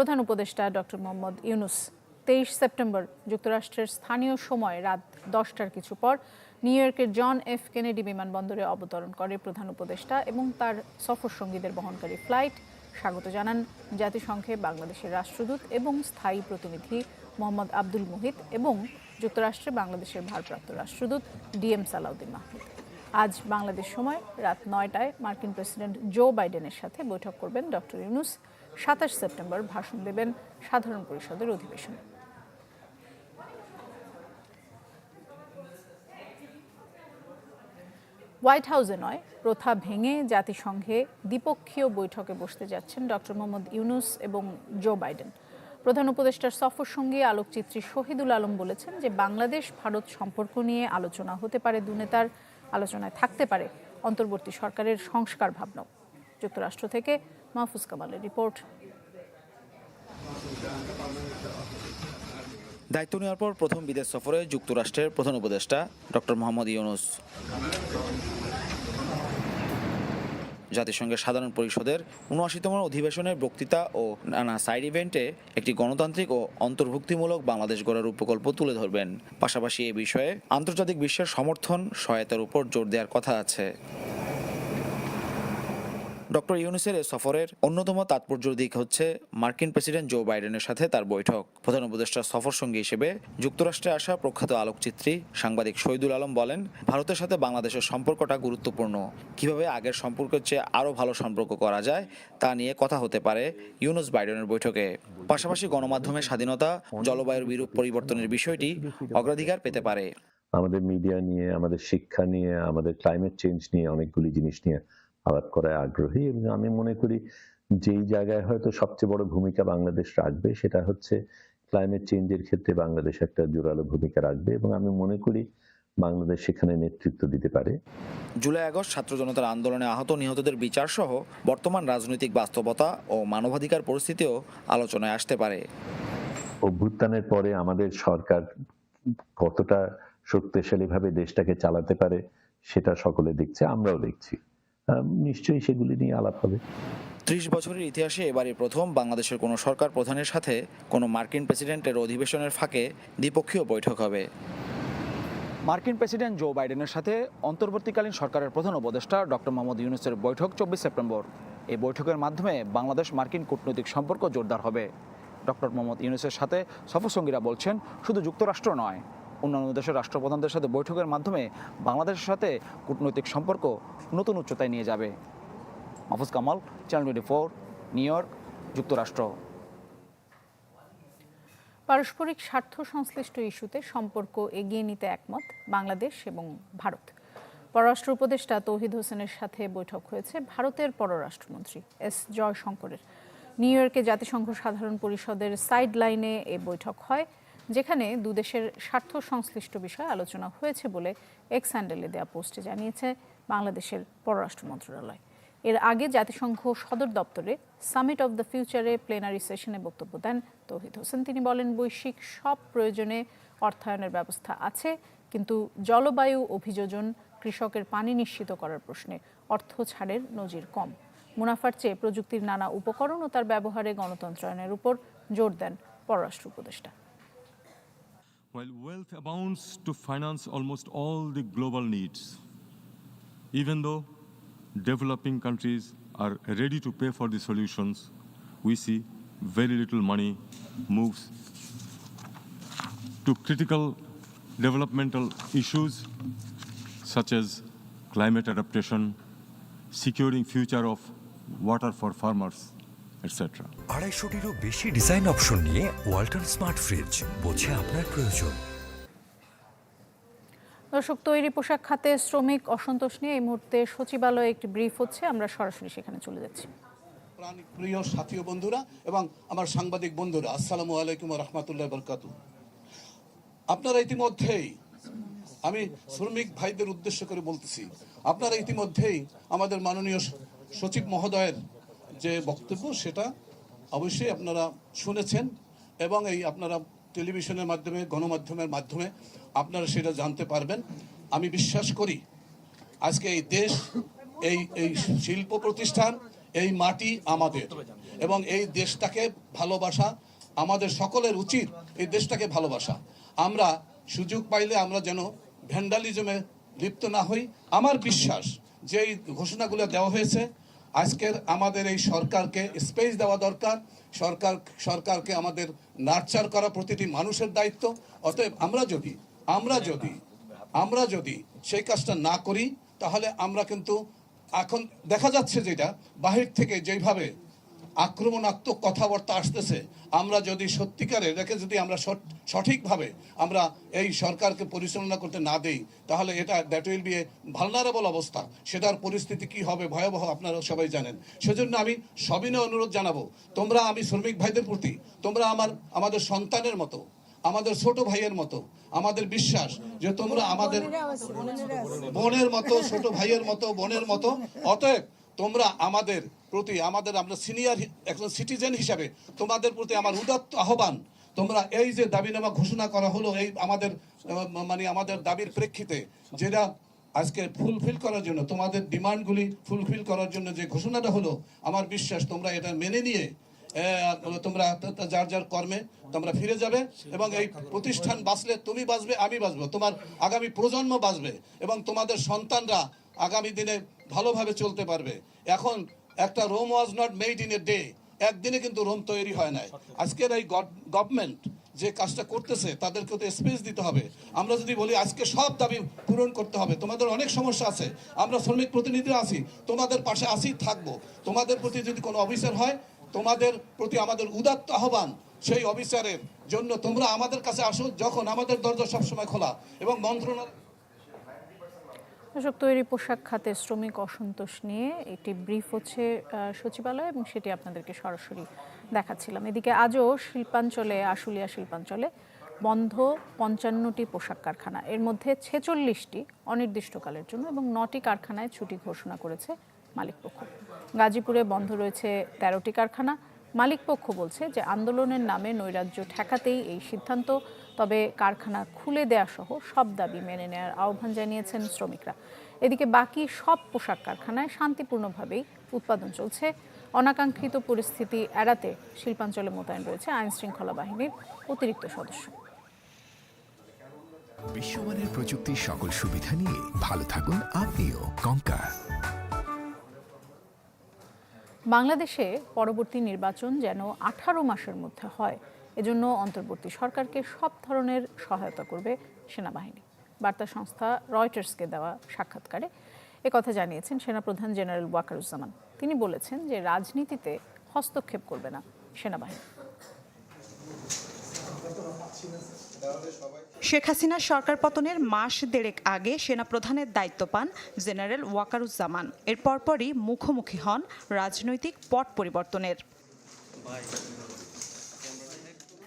প্রধান উপদেষ্টা ডক্টর মোহাম্মদ ইউনুস। তেইশ সেপ্টেম্বর যুক্তরাষ্ট্রের স্থানীয় সময় রাত দশটার কিছু পর নিউ ইয়র্কের জন এফ কেনেডি বিমানবন্দরে অবতরণ করে প্রধান উপদেষ্টা এবং তার সফর সঙ্গীদের বহনকারী ফ্লাইট। স্বাগত জানান জাতিসংঘে বাংলাদেশের রাষ্ট্রদূত এবং স্থায়ী প্রতিনিধি মোহাম্মদ আব্দুল মুহিত এবং যুক্তরাষ্ট্রে বাংলাদেশের ভারপ্রাপ্ত রাষ্ট্রদূত ডিএম সালাউদ্দিন মাহমুদ। আজ বাংলাদেশ সময় রাত নয়টায় মার্কিন প্রেসিডেন্ট জো বাইডেনের সাথে বৈঠক করবেন ডক্টর ইউনুস। সাতাশ সেপ্টেম্বর ভাষণ দেবেন সাধারণ পরিষদের অধিবেশনে। হোয়াইট হাউসে নয়, প্রথা ভেঙে জাতিসংঘে দ্বিপক্ষীয় বৈঠকে বসতে যাচ্ছেন ডক্টর মোহাম্মদ ইউনুস এবং জো বাইডেন। প্রধান উপদেষ্টার সফর সঙ্গী আলোকচিত্রী শহীদুল আলম বলেছেন যে বাংলাদেশ, ভারত সম্পর্ক নিয়ে আলোচনা হতে পারে দুনেতার আলোচনায় থাকতে পারে অন্তর্বর্তী সরকারের সংস্কার ভাবনা যুক্তরাষ্ট্র থেকে মাহফুজ কামালের রিপোর্ট দায়িত্ব নেওয়ার পর প্রথম বিদেশ সফরে যুক্তরাষ্ট্রের প্রধান উপদেষ্টা ডক্টর মোহাম্মদ ইউনুস। জাতিসংঘের সাধারণ পরিষদের উনআশিতম অধিবেশনের বক্তৃতা ও নানা সাইড ইভেন্টে একটি গণতান্ত্রিক ও অন্তর্ভুক্তিমূলক বাংলাদেশ গড়ার উপকল্প তুলে ধরবেন। পাশাপাশি এ বিষয়ে আন্তর্জাতিক বিশ্বের সমর্থন, সহায়তার উপর জোর দেওয়ার কথা আছে। ডক্টর ইউনুসের এ সফরের অন্যতম তাৎপর্য দিক হচ্ছে মার্কিন প্রেসিডেন্ট জো বাইডেনের সাথে তার বৈঠক। প্রধান উপদেষ্টার সফর সঙ্গী হিসেবে যুক্তরাষ্ট্রে আসা প্রখ্যাত আলোকচিত্রী সাংবাদিক শহীদুল আলম বলেন, ভারতের সাথে বাংলাদেশের সম্পর্কটা গুরুত্বপূর্ণ। কীভাবে আগের সম্পর্কের চেয়ে আরও ভালো সম্পর্ক করা যায় তা নিয়ে কথা হতে পারে ইউনুস বাইডেনের বৈঠকে। পাশাপাশি গণমাধ্যমের স্বাধীনতা, জলবায়ুর বিরূপ পরিবর্তনের বিষয়টি অগ্রাধিকার পেতে পারে। আমাদের মিডিয়া নিয়ে, আমাদের শিক্ষা নিয়ে, আমাদের ক্লাইমেট চেঞ্জ নিয়ে অনেকগুলি জিনিস নিয়ে আলাপ করায় আগ্রহী এবং আমি মনে করি যেই জায়গায় হয়তো সবচেয়ে বড় ভূমিকা বাংলাদেশ রাখবে সেটা হচ্ছে ক্লাইমেট চেঞ্জের ক্ষেত্রে বাংলাদেশ একটা জোরালো ভূমিকা রাখবে এবং আমি মনে করি বাংলাদেশ সেখানে নেতৃত্ব দিতে পারে। জুলাই আগস্ট ছাত্র জনতার আন্দোলনে আহত নিহতদের বিচার সহ বর্তমান রাজনৈতিক বাস্তবতা ও মানবাধিকার পরিস্থিতিও আলোচনায় আসতে পারে। অভ্যুত্থানের পরে আমাদের সরকার কতটা শক্তিশালীভাবে দেশটাকে চালাতে পারে সেটা সকলে দেখছে আমরাও দেখছি। নিশ্চয়ই সেগুলি নিয়ে আলাপ হবে। ত্রিশ বছরের ইতিহাসে এবারই প্রথম বাংলাদেশের কোনো সরকার প্রধানের সাথে কোনো মার্কিন প্রেসিডেন্টের অধিবেশনের ফাঁকে দ্বিপক্ষীয় বৈঠক হবে। মার্কিন প্রেসিডেন্ট জো বাইডেনের সাথে অন্তর্বর্তীকালীন সরকারের প্রধান উপদেষ্টা ডক্টর মোহাম্মদ ইউনুসের বৈঠক চব্বিশ সেপ্টেম্বর। এই বৈঠকের মাধ্যমে বাংলাদেশ মার্কিন কূটনৈতিক সম্পর্ক জোরদার হবে। ডক্টর মোহাম্মদ ইউনুসের সাথে সফরসঙ্গীরা বলছেন শুধু যুক্তরাষ্ট্র নয় অন্যান্য দেশের রাষ্ট্রপ্রধানদের সাথে বৈঠকের মাধ্যমে বাংলাদেশের সাথে কূটনৈতিক সম্পর্ক নতুন উচ্চতায় নিয়ে যাবে। Mahfuz Kamal channel twenty four New York যুক্তরাষ্ট্র। পারস্পরিক স্বার্থ সংশ্লিষ্ট ইস্যুতে সম্পর্ক এগিয়ে নিতে একমত বাংলাদেশ এবং ভারত। পররাষ্ট্র উপদেষ্টা তৌহিদ হোসেনের সাথে বৈঠক হয়েছে ভারতের পররাষ্ট্রমন্ত্রী এস জয়শঙ্করের। নিউ ইয়র্কে জাতিসংঘ সাধারণ পরিষদের সাইড লাইনে এ বৈঠক হয়। যেখানে দুদেশের স্বার্থ সংশ্লিষ্ট বিষয়ে আলোচনা হয়েছে বলে এক্স হ্যান্ডেলে দেওয়া পোস্টে জানিয়েছে বাংলাদেশের পররাষ্ট্র মন্ত্রণালয়। এর আগে জাতিসংঘ সদর দপ্তরে সামিট অব দ্য ফিউচারে প্লেনারি সেশনে বক্তব্য দেন তৌহিদ হোসেন। তিনি বলেন, বৈশ্বিক সব প্রয়োজনে অর্থায়নের ব্যবস্থা আছে, কিন্তু জলবায়ু অভিযোজন কৃষকের পানি নিশ্চিত করার প্রশ্নে অর্থ ছাড়ের নজির কম। মুনাফার চেয়ে প্রযুক্তির নানা উপকরণ ও তার ব্যবহারে গণতন্ত্রায়নের উপর জোর দেন পররাষ্ট্র উপদেষ্টা। While wealth abounds to finance almost all the global needs, even though developing countries are ready to pay for the solutions, we see very little money moves to critical developmental issues such as climate adaptation, securing future of water for farmers, আড়াইশোটিরও বেশি design option নিয়ে Walton smart fridge বোঝে আপনার প্রয়োজন। দর্শক তৈরি পোশাক খাতে শ্রমিক অসন্তোষ নিয়ে এই মুহূর্তে সচিবালয়ে একটি ব্রিফ হচ্ছে। আমরা সরাসরি সেখানে চলে যাচ্ছি। প্রিয় সাথী বন্ধুরা এবং আমার সাংবাদিক বন্ধুরা আসসালামু আলাইকুম রহমতুল্লাহ বরকাতু আপনারা ইতিমধ্যেই আমি শ্রমিক ভাইদের উদ্দেশ্য করে বলতেছি আপনারা ইতিমধ্যেই আমাদের মাননীয় সচিব মহোদয়ের যে বক্তব্য সেটা অবশ্যই আপনারা শুনেছেন এবং এই আপনারা টেলিভিশনের মাধ্যমে, গণমাধ্যমের মাধ্যমে আপনারা সেটা জানতে পারবেন। আমি বিশ্বাস করি আজকে এই দেশ, এই এই শিল্প প্রতিষ্ঠান, এই মাটি আমাদের এবং এই দেশটাকে ভালোবাসা আমাদের সকলের উচিত এই দেশটাকে ভালোবাসা। আমরা সুযোগ পাইলে আমরা যেন ভ্যান্ডালিজমে লিপ্ত না হই। আমার বিশ্বাস যে এই ঘোষণাগুলো দেওয়া হয়েছে আজকের আমাদের এই সরকারকে স্পেস দেওয়া দরকার। সরকার, সরকারকে আমাদের নার্চার করা প্রতিটি মানুষের দায়িত্ব। অতএব আমরা যদি আমরা যদি আমরা যদি সেই কাজটা না করি, তাহলে আমরা কিন্তু এখন দেখা যাচ্ছে যেটা, বাহির থেকে যেভাবে আক্রমণাত্মক কথাবার্তা আসতেছে আমরা যদি সত্যিকারে রেখে যদি আমরা সঠিকভাবে আমরা এই সরকারকে পরিচালনা করতে না দেই তাহলে এটা that will be a vulnerable অবস্থা। সেটার পরিস্থিতি কি হবে ভয়াবহ আপনারা সবাই জানেন। সেজন্য আমি সবিনয় অনুরোধ জানাব তোমরা আমি শ্রমিক ভাইদের প্রতি তোমরা আমার আমাদের সন্তানের মতো আমাদের ছোট ভাইয়ের মতো আমাদের বিশ্বাস যে তোমরা আমাদের বোনের মতো ছোট ভাইয়ের মতো বোনের মতো অতএব তোমরা আমাদের প্রতি, আমাদের আমরা সিনিয়র একজন সিটিজেন হিসাবে তোমাদের প্রতি আমার উদাত্ত আহ্বান। তোমরা এই যে দাবিনামা ঘোষণা করা হলো, এই আমাদের মানে আমাদের দাবির প্রেক্ষিতে, যেটা আজকে ফুলফিল করার জন্য, তোমাদের ডিমান্ডগুলি ফুলফিল করার জন্য যে ঘোষণাটা হলো, আমার বিশ্বাস তোমরা এটা মেনে নিয়ে তোমরা যার যার কর্মে তোমরা ফিরে যাবে এবং এই প্রতিষ্ঠান বাঁচলে তুমি বাঁচবে, আমি বাঁচবো। তোমার আগামী প্রজন্ম বাঁচবে এবং তোমাদের সন্তানরা আগামী দিনে ভালোভাবে চলতে পারবে। এখন একটা Rome was not made in a day একদিনে কিন্তু রোম তৈরি হয় নাই। আজকের এই গভর্নমেন্ট যে কাজটা করতেছে তাদেরকে তো স্পেস দিতে হবে। আমরা যদি বলি, আজকে সব দাবি পূরণ করতে হবে। তোমাদের অনেক সমস্যা আছে। আমরা শ্রমিক প্রতিনিধি আছি। তোমাদের পাশে আসি থাকব। তোমাদের প্রতি যদি কোনো অফিসার হয়, তোমাদের প্রতি আমাদের উদাত্ত আহ্বান, সেই অফিসারের জন্য তোমরা আমাদের কাছে আসো যখন আমাদের দরজা সবসময় খোলা। এবং মন্ত্রণালয় দর্শক তৈরি, পোশাক খাতে শ্রমিক অসন্তোষ নিয়ে একটি ব্রিফ হচ্ছে সচিবালয় এবং সেটি আপনাদেরকে সরাসরি দেখাচ্ছিলাম। এদিকে আজও শিল্পাঞ্চলে, আশুলিয়া শিল্পাঞ্চলে বন্ধ পঞ্চান্নটি পোশাক কারখানা। এর মধ্যে ছেচল্লিশটি অনির্দিষ্টকালের জন্য এবং নটি কারখানায় ছুটি ঘোষণা করেছে মালিকপক্ষ। গাজীপুরে বন্ধ রয়েছে তেরোটি কারখানা। মালিকপক্ষ বলছে যে, আন্দোলনের নামে নৈরাজ্য ঠেকাতেই এই সিদ্ধান্ত তবে কারখানা খুলে দেয়া সহ সব দাবি মেনে নেওয়ার আহ্বান জানিয়েছেন শ্রমিকরা। এদিকে বাকি সব পোশাক কারখানায় শান্তিপূর্ণভাবেই উৎপাদন চলছে। অনাকাঙ্ক্ষিত পরিস্থিতি এড়াতে শিল্পাঞ্চলে মোতায়েন রয়েছে আইন শৃঙ্খলা বাহিনীর অতিরিক্ত সদস্য। বিশ্বমানের প্রযুক্তির সকল সুবিধা নিয়ে ভালো থাকুন আপনিও কঙ্কা। বাংলাদেশে পরবর্তী নির্বাচন যেন আঠারো মাসের মধ্যে হয়। এজন্য অন্তর্বর্তী সরকারকে সব ধরনের সহায়তা করবে সেনাবাহিনী। বার্তা সংস্থা রয়টার্সকে দেওয়া সাক্ষাৎকারে একথা জানিয়েছেন সেনাপ্রধান জেনারেল ওয়াকারুজ্জামান। তিনি বলেছেন যে রাজনীতিতে হস্তক্ষেপ করবে না সেনাবাহিনী। শেখ হাসিনার সরকার পতনের মাস দেড়েক আগে সেনাপ্রধানের দায়িত্ব পান জেনারেল ওয়াকারুজ্জামান। এর পরপরই মুখোমুখি হন রাজনৈতিক পট পরিবর্তনের।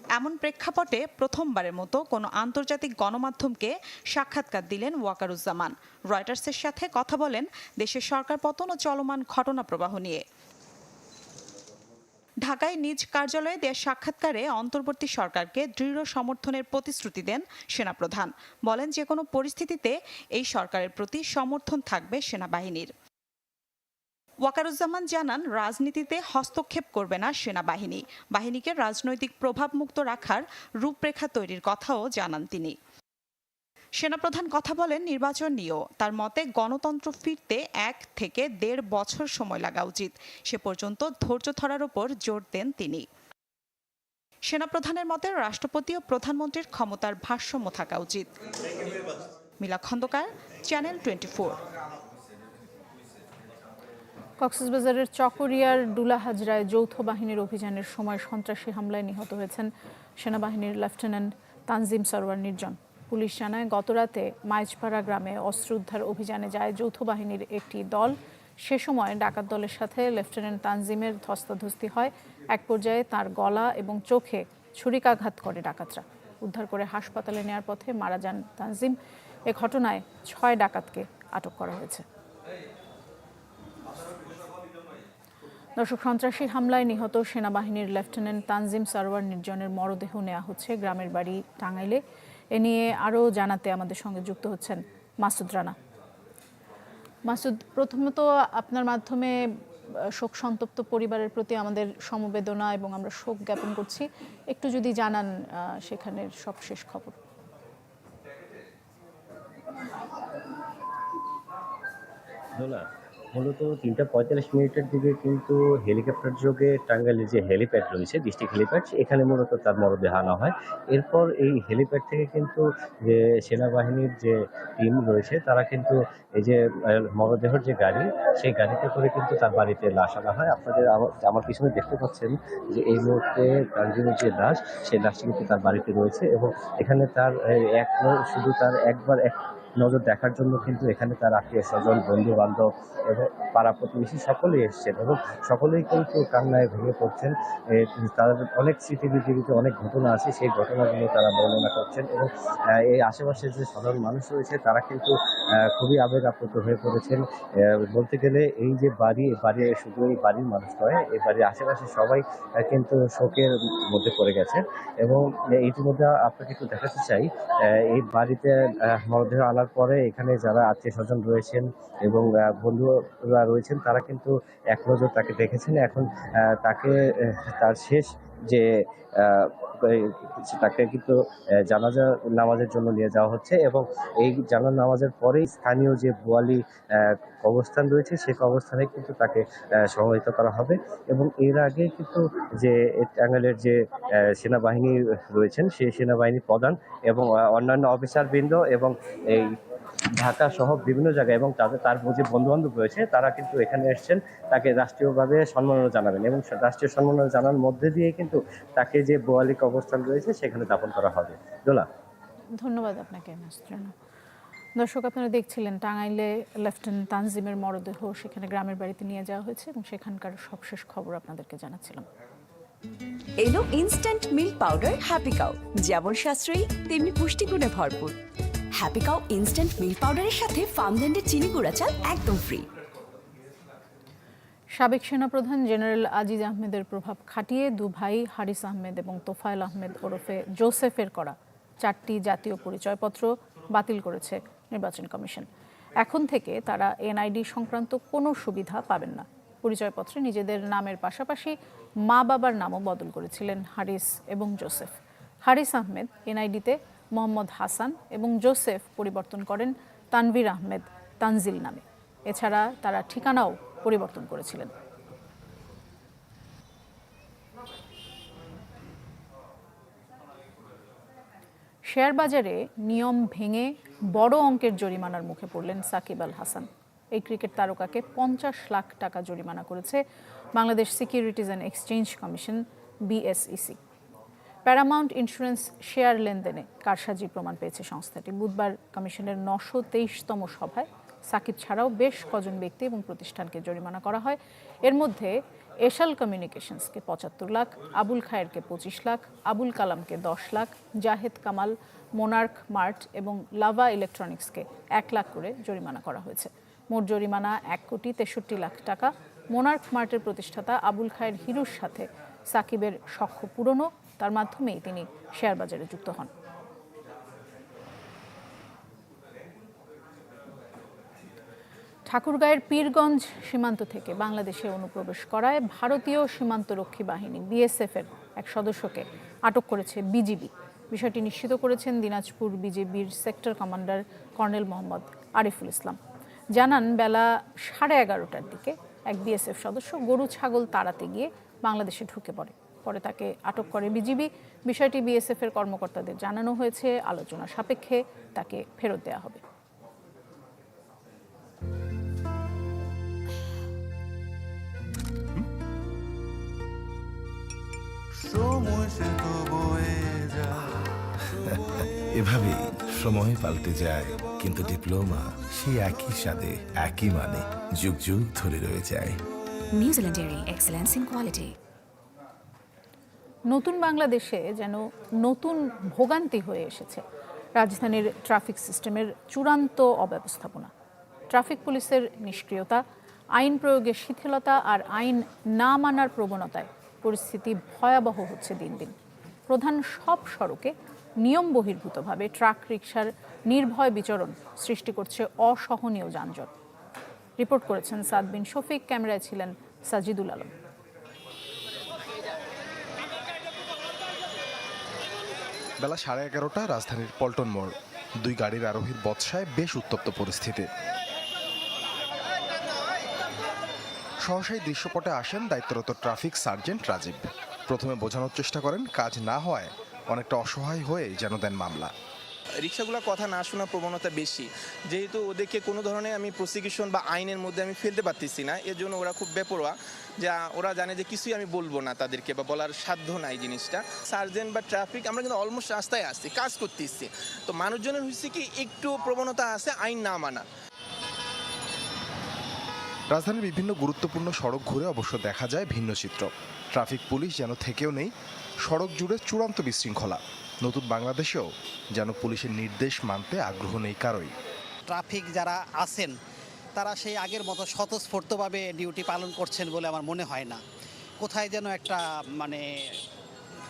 এমন প্রেক্ষাপটে প্রথমবারের মতো কোনো আন্তর্জাতিক গণমাধ্যমকে সাক্ষাৎকার দিলেন ওয়াকারুজ্জামান। রয়টার্সের সাথে কথা বলেন দেশের সরকার পতন ও চলমান ঘটনা প্রবাহ নিয়ে। ঢাকায় নিজ কার্যালয়ে দেওয়া সাক্ষাৎকারে অন্তর্বর্তী সরকারকে দৃঢ় সমর্থনের প্রতিশ্রুতি দেন সেনাপ্রধান। বলেন যে কোনো পরিস্থিতিতে এই সরকারের প্রতি সমর্থন থাকবে সেনাবাহিনীর। ওয়াকারুজ্জামান জানান, রাজনীতিতে হস্তক্ষেপ করবে না সেনাবাহিনী। বাহিনীকে রাজনৈতিক প্রভাবমুক্ত রাখার রূপরেখা তৈরির কথাও জানান তিনি। সেনাপ্রধান কথা বলেন, নির্বাচন নিয়েও। তার মতে, গণতন্ত্র ফিরতে এক থেকে দেড় বছর সময় লাগা উচিত। সে পর্যন্ত ধৈর্য ধরার ওপর জোর দেন তিনি। সেনাপ্রধানের মতে, রাষ্ট্রপতি ও প্রধানমন্ত্রীর ক্ষমতার ভারসাম্য থাকা উচিত। মিলা খন্দকার, চ্যানেল টোয়েন্টি কক্সবাজারের চকরিয়ার ডুলা হাজরায় যৌথ বাহিনীর অভিযানের সময় সন্ত্রাসী হামলায় নিহত হয়েছেন সেনাবাহিনীর লেফটেন্যান্ট তানজিম সরওয়ার নির্জন। পুলিশ জানায়, গতরাতে মাইজপাড়া গ্রামে অস্ত্র উদ্ধার অভিযানে যায় যৌথ বাহিনীর একটি দল। সে সময় ডাকাত দলের সাথে লেফটেন্যান্ট তানজিমের ধস্তাধস্তি হয়। এক পর্যায়ে তার গলা এবং চোখে ছুরিকাঘাত করে ডাকাতরা। উদ্ধার করে হাসপাতালে নেওয়ার পথে মারা যান তানজিম। এ ঘটনায় ছয় ডাকাতকে আটক করা হয়েছে। দর্শক, সন্ত্রাসী হামলায় নিহত সেনাবাহিনীর লেফটেন্যান্ট তানজিম সারওয়ার নির্জনের মরদেহ নেওয়া হচ্ছে গ্রামের বাড়ি টাঙ্গাইলে। এ নিয়ে আরও জানাতে আমাদের সঙ্গে যুক্ত হচ্ছেন মাসুদ রানা। মাসুদ, প্রথমত আপনার মাধ্যমে শোক সন্তপ্ত পরিবারের প্রতি আমাদের সমবেদনা এবং আমরা শোক জ্ঞাপন করছি। একটু যদি জানান সেখানের সবশেষ খবর। দোলা মূলত তিনটা পঁয়তাল্লিশ মিনিটের দিকে কিন্তু হেলিকপ্টার যোগে টাঙ্গাইলের যে হেলিপ্যাড রয়েছে, ডিস্ট্রিক্ট হেলিপ্যাড, এখানে মূলত তার মরদেহ আনা হয়। এরপর এই হেলিপ্যাড থেকে কিন্তু যে সেনাবাহিনীর যে টিম রয়েছে, তারা কিন্তু এই যে মরদেহর যে গাড়ি, সেই গাড়িতে করে কিন্তু তার বাড়িতে লাশ আনা হয়। আপনাদের আমার পিছনে দেখতে পাচ্ছেন যে এই মুহূর্তে তানজিমের যে লাশ, সেই লাশটি কিন্তু তার বাড়িতে রয়েছে এবং এখানে তার এক, শুধু তার একবার এক নজর দেখার জন্য কিন্তু এখানে তার আত্মীয় স্বজন বন্ধু বান্ধব এবং পাড়া প্রতিবেশী সকলেই এসছেন এবং সকলেই কিন্তু কান্নায় ভেঙে পড়ছেন। তাদের অনেক স্মৃতি পৃথিবীতে অনেক ঘটনা আছে, সেই ঘটনাগুলো তারা বর্ণনা করছেন এবং এই আশেপাশে যে সাধারণ মানুষ রয়েছে তারা কিন্তু খুবই আবেগ আপ্লুত হয়ে পড়েছেন। বলতে গেলে এই যে বাড়ি বাড়ি শুধু এই বাড়ির মানুষ নয় এই বাড়ির আশেপাশে সবাই কিন্তু শোকের মধ্যে পড়ে গেছে এবং ইতিমধ্যে আপনাকে একটু দেখাতে চাই এই বাড়িতে মরদেহ আনার পরে এখানে যারা আত্মীয় স্বজন রয়েছেন এবং বন্ধুরা রয়েছেন, তারা কিন্তু এক নজর তাকে দেখেছেন। এখন তাকে তার শেষ যে তাকে কিন্তু জানাজা, নামাজের জন্য নিয়ে যাওয়া হচ্ছে এবং এই জানা, নামাজের পরেই স্থানীয় যে বোয়ালি কবরস্থান রয়েছে সেই কবরস্থানে কিন্তু তাকে সমাহিত করা হবে এবং এর আগে কিন্তু যে, টাঙ্গাইলের যে সেনাবাহিনী রয়েছেন সেই সেনাবাহিনী প্রধান এবং অন্যান্য অফিসারবৃন্দ এবং এই ঢাকা সহ বিভিন্ন জায়গায় এবং তাদের তার যে বন্ধু বান্ধব রয়েছে তারা কিন্তু এখানে এসেছেন। তাকে রাষ্ট্রীয়ভাবে সম্মাননা জানাবেন এবং রাষ্ট্রীয় সম্মাননা জানার মধ্যে দিয়ে কিন্তু তাকে যে বোয়ালিক অবস্থান রয়েছে সেখানে দাপন করা হবে। দোলা ধন্যবাদ আপনাকে দর্শক আপনারা দেখছিলেন টাঙ্গাইলে লেফটেন্যান্ট তানজিমের মরদেহ সেখানে গ্রামের বাড়িতে নিয়ে যাওয়া হয়েছে এবং সেখানকার সবশেষ খবর আপনাদেরকে জানাচ্ছিলাম। এলো instant milk powder happy cow যেমন সাশ্রয়ী তেমনি পুষ্টিগুণে ভরপুর। হ্যাপি কাউ ইনস্ট্যান্ট মিল্ক পাউডারের সাথে ফার্মল্যান্ডের চিনি গুঁড়া চাল একদম ফ্রি সাবেক সেনাপ্রধান জেনারেল আজিজ আহমেদের প্রভাব খাটিয়ে দু ভাই হারিস আহমেদ এবং তোফায়েল আহমেদ ওরফে জোসেফের করা চারটি জাতীয় পরিচয়পত্র বাতিল করেছে নির্বাচন কমিশন। এখন থেকে তারা এনআইডি সংক্রান্ত কোনো সুবিধা পাবেন না। পরিচয়পত্রে নিজেদের নামের পাশাপাশি মা বাবার নামও বদল করেছিলেন হারিস এবং জোসেফ। হারিস আহমেদ এনআইডিতে মোহাম্মদ হাসান এবং জোসেফ পরিবর্তন করেন তানভীর আহমেদ তানজিল নামে। এছাড়া তারা ঠিকানাও পরিবর্তন করেছিলেন। শেয়ার বাজারে নিয়ম ভেঙে বড় অঙ্কের জরিমানার মুখে পড়লেন সাকিব আল হাসান। এই ক্রিকেট তারকাকে পঞ্চাশ লাখ টাকা জরিমানা করেছে Bangladesh securities and exchange commission, BSEC. Paramount insurance share লেনদেনে কারসাজি প্রমাণ পেয়েছে সংস্থাটি। বুধবার কমিশনের নশো তেইশতম সভায় সাকিব ছাড়াও বেশ কজন ব্যক্তি এবং প্রতিষ্ঠানকে জরিমানা করা হয়। এর মধ্যে এশাল কমিউনিকেশনসকে পঁচাত্তর লাখ, আবুল খায়েরকে পঁচিশ লাখ, আবুল কালামকে দশ লাখ, জাহেদ কামাল, মোনার্ক মার্ট এবং লাভা ইলেকট্রনিক্সকে এক লাখ করে জরিমানা করা হয়েছে। মোট জরিমানা এক কোটি তেষট্টি লাখ টাকা। মোনার্ক মার্টের প্রতিষ্ঠাতা আবুল খায়ের হিরুর সাথে সাকিবের সখ্য পুরনো তার মাধ্যমেই তিনি শেয়ার বাজারে যুক্ত হন। ঠাকুরগাঁয়ের পীরগঞ্জ সীমান্ত থেকে বাংলাদেশে অনুপ্রবেশ করায় ভারতীয় সীমান্তরক্ষী বাহিনী বিএসএফ এর এক সদস্যকে আটক করেছে বিজিবি। বিষয়টি নিশ্চিত করেছেন দিনাজপুর বিজেপির sector commander colonel Mohammad Ariful Islam. জানান, বেলা সাড়ে এগারোটার দিকে এক বিএসএফ সদস্য গরু, ছাগল তাড়াতে গিয়ে বাংলাদেশে ঢুকে পড়ে। পরে তাকে আটক করে বিজিবি। বিষয়টি বিএসএফ এর কর্মকর্তাদের জানানো হয়েছে। আলোচনা সাপেক্ষে তাকে ফেরত দেওয়া হবে। এভাবেই সময় পাল্টে যায় কিন্তু ডিপ্লোমা সেই একই সাথে একই মানে যুগ যুগ ধরে রয়ে যায়। নিউজিল্যান্ডের এক্সেলেন্স ইন কোয়ালিটি নতুন বাংলাদেশে যেন নতুন ভোগান্তি হয়ে এসেছে রাজধানীর ট্রাফিক সিস্টেমের চূড়ান্ত অব্যবস্থাপনা। ট্রাফিক পুলিশের নিষ্ক্রিয়তা, আইন প্রয়োগের শিথিলতা আর আইন না মানার প্রবণতায় পরিস্থিতি ভয়াবহ হচ্ছে দিন দিন। প্রধান সব সড়কে নিয়ম বহির্ভূতভাবে ট্রাক রিক্সার নির্ভয় বিচরণ সৃষ্টি করছে অসহনীয় যানজট। রিপোর্ট করেছেন সাদবিন শফিক, ক্যামেরায় ছিলেন সাজিদুল আলম। বেলা সাড়ে এগারোটা রাজধানীর পল্টন মোড়। দুই গাড়ির আরোহীর বৎসায় বেশ উত্তপ্ত পরিস্থিতি। সহসাই দৃশ্যপটে আসেন দায়িত্বরত ট্রাফিক সার্জেন্ট রাজীব। প্রথমে বোঝানোর চেষ্টা করেন, কাজ না হওয়ায় অনেকটা অসহায় হয়ে যেন দেন মামলা। রিক্সাগুলোর কথা না শোনার প্রবণতা বেশি। যেহেতু ওদেরকে কোনো ধরনের আমি প্রসিকিউশন বা আইনের মধ্যে আমি ফেলতে পারতেছি না এর জন্য ওরা খুব বেপরোয়া। যে ওরা জানে যে কিছুই আমি বলব না তাদেরকে বা বলার সাধ্য নাই জিনিসটা। সার্জেন্ট বা ট্রাফিক, আমরা কিন্তু অলমোস্ট রাস্তায় আসছি, কাজ করতেছি। তো মানুষজনের হয়েছে কি, একটু প্রবণতা আছে, আইন না মানা। রাজধানীর বিভিন্ন গুরুত্বপূর্ণ সড়ক ঘুরে অবশ্য দেখা যায় ভিন্ন চিত্র। ট্রাফিক পুলিশ যেন থেকেও নেই, সড়ক জুড়ে চূড়ান্ত বিশৃঙ্খলা। নতুন বাংলাদেশেও যেন পুলিশের নির্দেশ মানতে আগ্রহ নেই কারোই। ট্রাফিক যারা আছেন তারা সেই আগের মতো স্বতঃস্ফূর্তভাবে ডিউটি পালন করছেন বলে আমার মনে হয় না। কোথায় যেন একটা মানে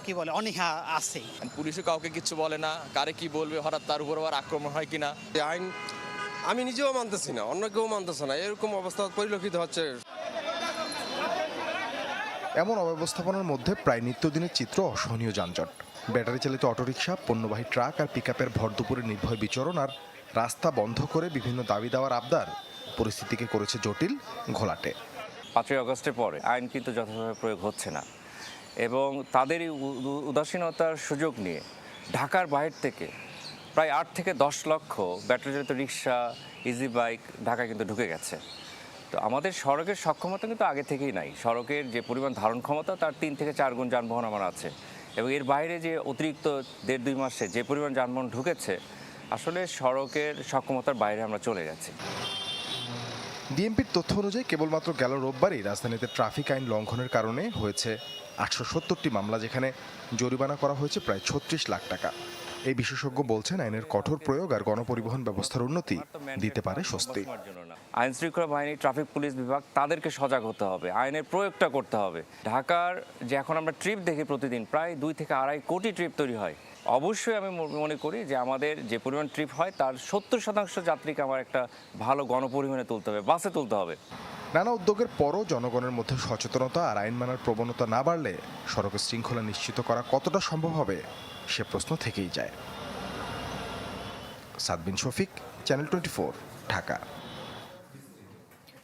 কি বলে অনীহা আছে। পুলিশও কাউকে কিছু বলে না কারে কি বলবে হঠাৎ তার উপর আবার আক্রমণ হয় কিনা? আইন আমি নিজেও মানতেছি না অন্য কেউ মানতেছে না এরকম অবস্থা পরিলক্ষিত হচ্ছে। এমন অব্যবস্থাপনার মধ্যে প্রায় নিত্যদিনের চিত্র অসহনীয় যানজট। ব্যাটারি চালিত অটোরিকশা, পণ্যবাহী ট্রাক আর পিকআপের ভর দুপুরে নির্ভয় বিচরণ আর রাস্তা বন্ধ করে বিভিন্ন দাবি দেওয়ার আবদার পরিস্থিতিকে করেছে জটিল ঘোলাটে। পাঁচই আগস্টের পরে আইন কিন্তু যথাযথভাবে প্রয়োগ হচ্ছে না এবং উ- উদাসীনতার সুযোগ নিয়ে ঢাকার বাইরে থেকে প্রায় আট থেকে দশ লক্ষ ব্যাটারি চালিত রিক্সা ইজি বাইক ঢাকায় কিন্তু ঢুকে গেছে। তো আমাদের সড়কের সক্ষমতা কিন্তু আগে থেকেই নাই। সড়কের যে পরিমাণ ধারণ ক্ষমতা, তার তিন থেকে চার গুণ যানবাহন আমার আছে। এবং এর বাইরে যে অতিরিক্ত দেড় দুই মাসে যে পরিমাণ যানবাহন ঢুকেছে, আসলে সড়কের সক্ষমতার বাইরে আমরা চলে গেছি ডিএমপির তথ্য অনুযায়ী কেবলমাত্র গেল রোববারই রাজধানীতে ট্রাফিক আইন লঙ্ঘনের কারণে হয়েছে আটশো সত্তরটি মামলা, যেখানে জরিমানা করা হয়েছে প্রায় ছত্রিশ লাখ টাকা। এই বিশেষজ্ঞ বলছেন আইনের কঠোর প্রয়োগ আর গণপরিবহন ব্যবস্থার উন্নতি দিতে পারে স্বস্তি। আইন শৃঙ্খলা বাহিনী ট্রাফিক পুলিশ বিভাগ তাদেরকে সজাগ হতে হবে। আইনের প্রয়োগটা করতে হবে। ঢাকার যে এখন আমরা ট্রিপ দেখি প্রতিদিন প্রায় দুই থেকে আড়াই কোটি ট্রিপ তৈরি হয়। অবশ্যই আমি মনে করি যে আমাদের যে পরিমাণ ট্রিপ হয় তার সত্তর শতাংশ যাত্রীকে আমার একটা ভালো গণপরিবহনে তুলতে হবে বাসে তুলতে হবে। নানা উদ্যোগের পরও জনগণের মধ্যে সচেতনতা আর আইন মানার প্রবণতা না বাড়লে সড়কের শৃঙ্খলা নিশ্চিত করা কতটা সম্ভব হবে? সে প্রশ্ন থেকেই যায়। Sadbin Shafiq channel twenty four Dhaka.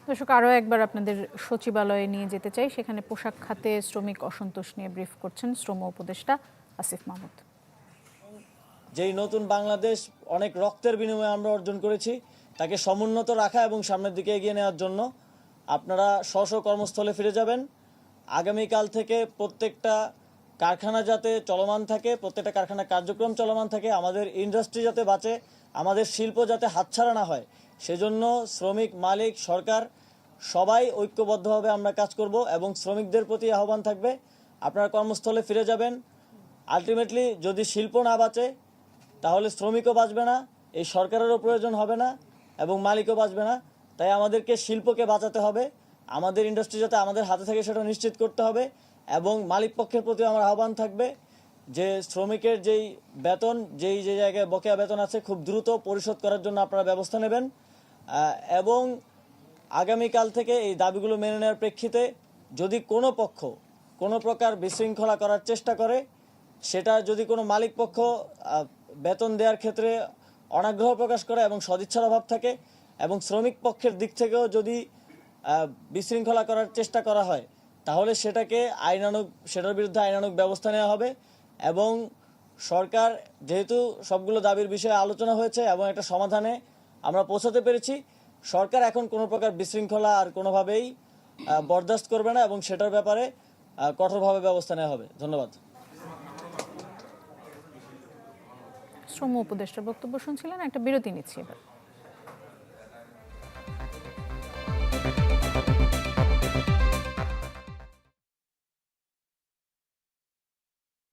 দর্শক আরও একবার আপনাদের সচিবালয়ে নিয়ে যেতে চাই। সেখানে পোশাক খাতে শ্রমিক অসন্তোষ নিয়ে ব্রিফ করছেন শ্রম উপদেষ্টা আসিফ মাহমুদ। যেই নতুন বাংলাদেশ অনেক রক্তের বিনিময়ে আমরা অর্জন করেছি তাকে সমুন্নত রাখা এবং সামনের দিকে এগিয়ে নেওয়ার জন্য আপনারা স্ব স্ব কর্মস্থলে ফিরে যাবেন। আগামীকাল থেকে প্রত্যেকটা কারখানা যাতে চলমান থাকে, প্রত্যেকটা কারখানা কার্যক্রম চলমান থাকে, আমাদের ইন্ডাস্ট্রি যাতে বাঁচে, আমাদের শিল্প যাতে হাতছাড়া না হয়, সেজন্য শ্রমিক, মালিক, সরকার, সবাই ঐক্যবদ্ধভাবে আমরা কাজ করব এবং শ্রমিকদের প্রতি আহ্বান থাকবে। আপনারা কর্মস্থলে ফিরে যাবেন। আলটিমেটলি যদি শিল্প না বাঁচে, তাহলে শ্রমিকও বাঁচবে না, এই সরকারেরও প্রয়োজন হবে না এবং মালিকও বাঁচবে না। তাই আমাদেরকে শিল্পকে বাঁচাতে হবে, আমাদের ইন্ডাস্ট্রি যাতে আমাদের হাতে থাকে সেটা নিশ্চিত করতে হবে। এবং মালিক পক্ষের প্রতি আমার আহ্বান থাকবে যে শ্রমিকের যেই বেতন, যেই যে জায়গায় বকেয়া বেতন আছে, খুব দ্রুত পরিশোধ করার জন্য আপনারা ব্যবস্থা নেবেন। এবং আগামীকাল থেকে এই দাবিগুলো মেনে নেওয়ার প্রেক্ষিতে যদি কোনো পক্ষ কোনো প্রকার বিশৃঙ্খলা করার চেষ্টা করে, সেটা যদি কোনো মালিক পক্ষ বেতন দেওয়ার ক্ষেত্রে অনাগ্রহ প্রকাশ করে এবং সদিচ্ছার অভাব থাকে এবং শ্রমিক পক্ষের দিক থেকেও যদি বিশৃঙ্খলা করার চেষ্টা করা হয় তাহলে সেটাকে আইনানুগ, সেটার বিরুদ্ধে আইনানুগ ব্যবস্থা নেওয়া হবে এবং সরকার যেহেতু সবগুলো দাবির বিষয়ে আলোচনা হয়েছে এবং একটা সমাধানে আমরা পৌঁছাতে পেরেছি, সরকার এখন কোনো প্রকার বিশৃঙ্খলা আর কোনোভাবেই বরদাস্ত করবে না এবং সেটার ব্যাপারে কঠোরভাবে ব্যবস্থা নেওয়া হবে। ধন্যবাদ। শ্রম উপদেষ্টার বক্তব্য শুনছিলেন, একটা বিরতি নিচ্ছি এবার।